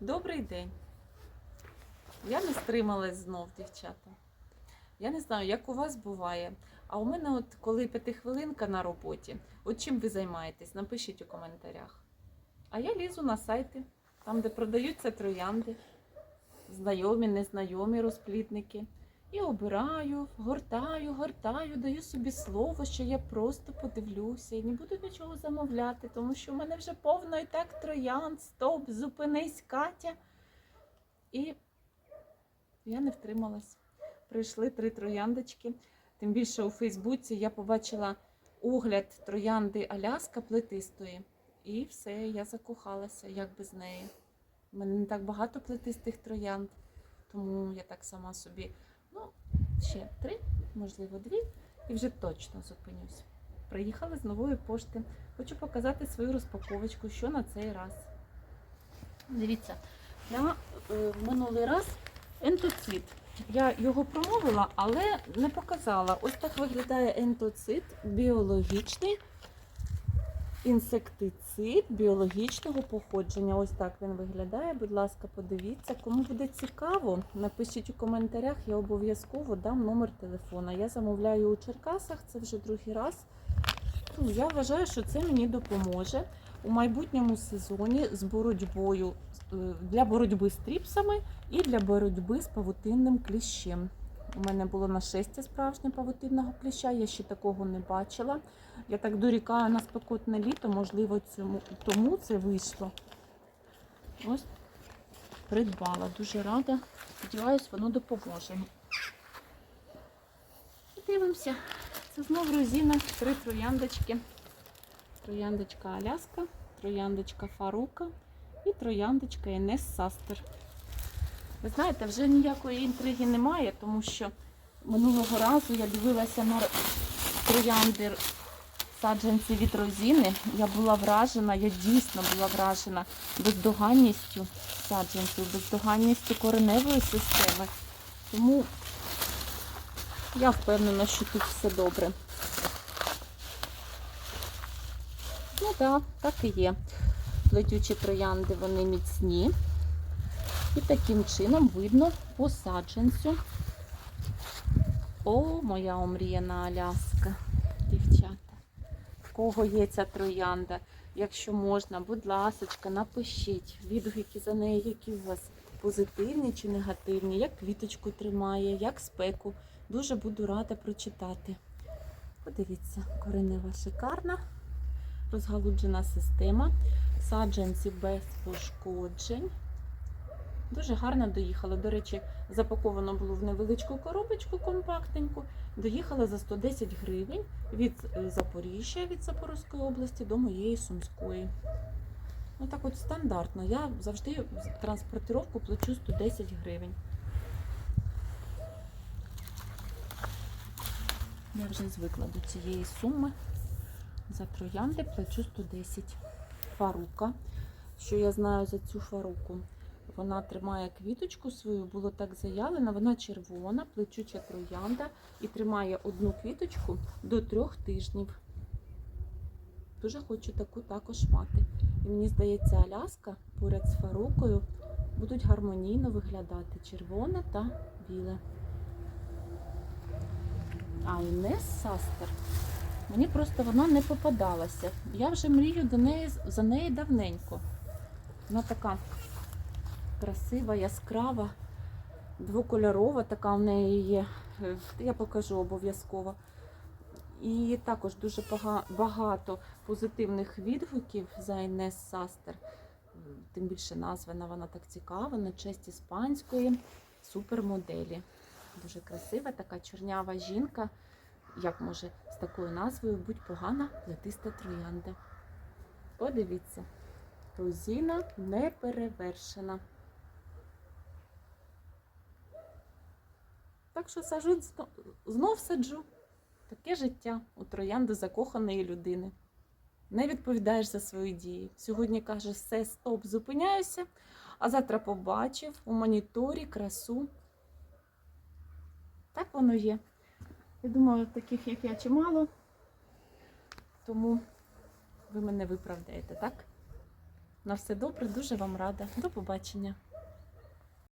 Добрий день. Я не стрималась знов, дівчата. Я не знаю, як у вас буває. А у мене, от коли п'ятихвилинка на роботі, от чим ви займаєтесь? Напишіть у коментарях. А я лізу на сайти, там, де продаються троянди, знайомі, незнайомі розплітники. І обираю, гортаю, гортаю, даю собі слово, що я просто подивлюся і не буду нічого замовляти, тому що в мене вже повно і так троянд, стоп, зупинись, Катя. І я не втрималась. Прийшли три трояндочки. Тим більше у Фейсбуці я побачила огляд троянди Аляска плетистої. І все, я закохалася, як без неї. У мене не так багато плетистих троянд, тому я так сама собі. Ну, ще три, можливо, дві, і вже точно зупинюсь. Приїхала з нової пошти. Хочу показати свою розпаковочку, що на цей раз. Дивіться, я е, в минулий раз ентоцит. Я його промовила, але не показала. Ось так виглядає ентоцит біологічний інсектицид біологічного походження. Ось так він виглядає. Будь ласка, подивіться. Кому буде цікаво, напишіть у коментарях, я обов'язково дам номер телефона. Я замовляю у Черкасах, це вже другий раз. Ну, Я вважаю, що це мені допоможе у майбутньому сезоні з боротьбою е, для боротьби з тріпсами і для боротьби з павутинним кліщем. У мене було нашестя справжнє павутинного кліща, я ще такого не бачила. Я так дорікаю на спекотне літо, можливо, цьому, тому це вийшло. Ось придбала. Дуже рада. Сподіваюсь, воно допоможе. Дивимося. Це знову розіна, три трояндочки. Трояндочка Аляска, трояндочка Фарука і трояндочка Енес Састер. Ви знаєте, вже ніякої інтриги немає, тому що минулого разу я дивилася на троянди саджанці від розіни. Я була вражена, я дійсно була вражена бездоганністю саджанців, бездоганністю кореневої системи. Тому я впевнена, що тут все добре. Ну так, так і є. Плетючі троянди вони міцні. І таким чином видно по саджанцю. О, моя омріяна Аляска, дівчата. В кого є ця троянда? Якщо можна, будь ласочка, напишіть відгуки за неї, які у вас позитивні чи негативні, як квіточку тримає, як спеку. Дуже буду рада прочитати. Подивіться, коренева шикарна, розгалуджена система, саджанці без пошкоджень. Дуже гарно доїхала. До речі, запаковано було в невеличку коробочку компактненьку. Доїхала за 110 гривень від е, Запоріжжя, від Запорізької області до моєї Сумської. Ну так от стандартно. Я завжди транспортировку плачу 110 гривень. Я вже звикла до цієї суми. За троянди плачу 110. Фарука. Що я знаю за цю фаруку? Вона тримає квіточку свою, було так заявлено, вона червона, плечуча троянда і тримає одну квіточку до трьох тижнів. Дуже хочу таку також мати. І мені здається, Аляска поряд з фарукою будуть гармонійно виглядати червоне та біле. А Інес Састер. Мені просто вона не попадалася. Я вже мрію до неї, за неї давненько. Вона така красива, яскрава, двокольорова, така в неї є. Е, Я покажу обов'язково. І також дуже багато позитивних відгуків за Інес Састер. Тим більше названа вона так цікава, на честь іспанської супермоделі. Дуже красива, така чорнява жінка. Як може з такою назвою бути погана плетиста троянда? Подивіться, розіна не перевершена. Так що саджу, зно- знов саджу. Таке життя у троянди закоханої людини. Не відповідаєш за свої дії. Сьогодні кажеш, все, стоп, зупиняюся, а завтра побачив у моніторі красу. Так воно є. Я думаю, таких, як я, чимало. Тому ви мене виправдаєте, так? На все добре, дуже вам рада. До побачення.